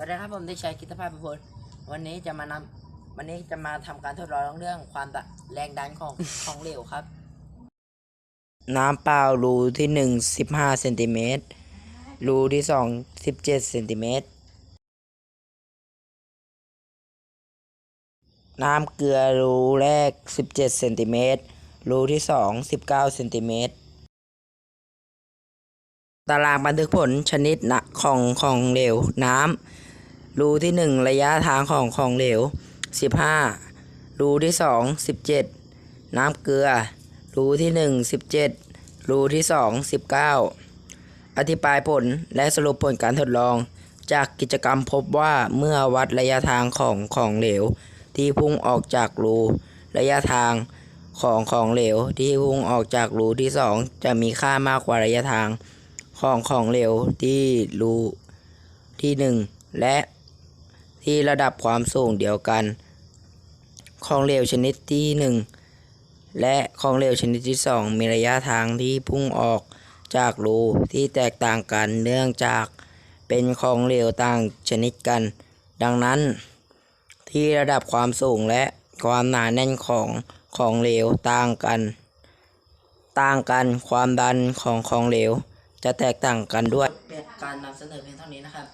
สวัสดีครับผมเด็กชายกิตภาพประพลวันนี้จะมานำวันนี้จะมาทำการทดลองเรื่องความแรงดันของ ของเหลวครับ น้ำเปล่ารูที่หนึ่งสิบห้าเซนติเมตรรูที่สองสิบเจ็ดเซนติเมตรน้ำเกลือรูแรกสิบเจ็ดเซนติเมตรรูที่สองสิบเก้าเซนติเมตรตารางบันทึกผลชนิดนะของของเหลวน้ำ รูที่หนึ่งระยะทางของของเหลวสิบห้ารูที่สองสิบเจ็ดน้ำเกลือ รูที่หนึ่งสิบเจ็ดรูที่สองสิบเก้าอธิบายผลและสรุปผลการทดลอง จากกิจกรรมพบว่าเมื่อวัดระยะทางของของเหลว ที่พุ่งออกจากรู ระยะทางของของเหลว ที่พุ่งออกจากรูที่สองจะมีค่ามากกว่าระยะทางของของเหลวที่รูที่หนึ่งและ ที่ระดับความสูงเดียวกัน ของเหลวชนิดที่หนึ่งและของเหลวชนิดที่สองมีระยะทางที่พุ่งออกจากรูที่แตกต่างกันเนื่องจากเป็นของเหลวต่างชนิดกัน ดังนั้น ที่ระดับความสูงและความหนาแน่นของของเหลวต่างกัน ต่างกันความดันของของเหลวจะแตกต่างกันด้วยการนำเสนอเพียงเท่านี้นะครับ